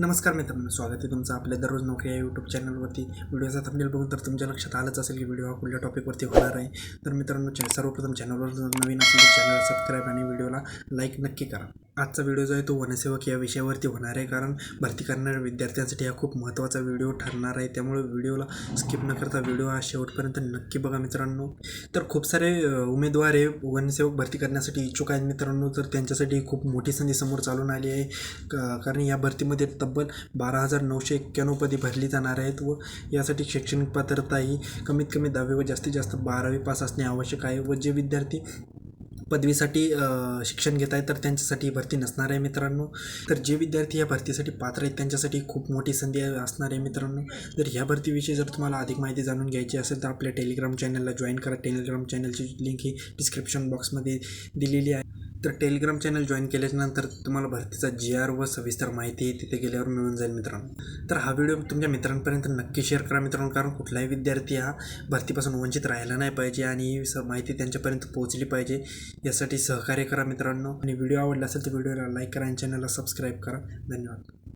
नमस्कार मित्रांनो स्वागत आहे तुमचं आपल्या दररोज नोकरी या यूट्यूब चॅनलवरती व्हिडिओचा थंबनेल बघून तर तुमच्या लक्षात आलंच असेल की व्हिडिओ हा कुठल्या टॉपिकवरती होणार आहे. तर मित्रांनो सर्वप्रथम चॅनलवर नवीन असेल चॅनल सबस्क्राईब आणि व्हिडिओला लाईक नक्की करा. आजचा व्हिडिओ जो आहे तो वनसेवक या विषयावरती होणार आहे. कारण भरती करणाऱ्या विद्यार्थ्यांसाठी हा खूप महत्त्वाचा व्हिडिओ ठरणार आहे. त्यामुळे व्हिडिओला स्किप न करता व्हिडिओ हा शेवटपर्यंत नक्की बघा मित्रांनो. तर खूप सारे उमेदवार हे वनसेवक भरती करण्यासाठी इच्छुक आहेत मित्रांनो. तर त्यांच्यासाठी खूप मोठी संधी समोर चालून आली आहे. कारण या भरतीमध्ये तब्बल बारा हजार नऊशे एक्क्याण्णव पदे भरली जाणार आहेत व यासाठी शैक्षणिक पात्रता ही कमीत कमी दहावी व जास्तीत जास्त बारावी पास असणे आवश्यक आहे व जे विद्यार्थी पदवीसाठी शिक्षण घेत आहेत तर त्यांच्यासाठी भरती नसणार आहे मित्रांनो. तर जे विद्यार्थी या भरतीसाठी पात्र आहेत त्यांच्यासाठी खूप मोठी संधी असणार आहे मित्रांनो. तर ह्या भरतीविषयी जर तुम्हाला अधिक माहिती जाणून घ्यायची असेल तर आपल्या टेलिग्राम चॅनलला जॉईन करा. टेलिग्राम चॅनलची लिंक ही डिस्क्रिप्शन बॉक्समध्ये दिलेली आहे. तर टेलिग्राम चॅनल जॉईन केल्याच्यानंतर तुम्हाला भरतीचा जी आर व सविस्तर माहिती तिथे गेल्यावर मिळून जाईल मित्रांनो. तर हा व्हिडिओ तुमच्या मित्रांपर्यंत नक्की शेअर करा मित्रांनो कारण कुठलाही विद्यार्थी हा भरतीपासून वंचित राहायला नाही पाहिजे आणि ही स माहिती त्यांच्यापर्यंत पोहोचली पाहिजे. यासाठी सहकार्य करा मित्रांनो. आणि व्हिडिओ आवडला असेल तर व्हिडिओला लाईक करा आणि चॅनलला सबस्क्राईब करा. धन्यवाद.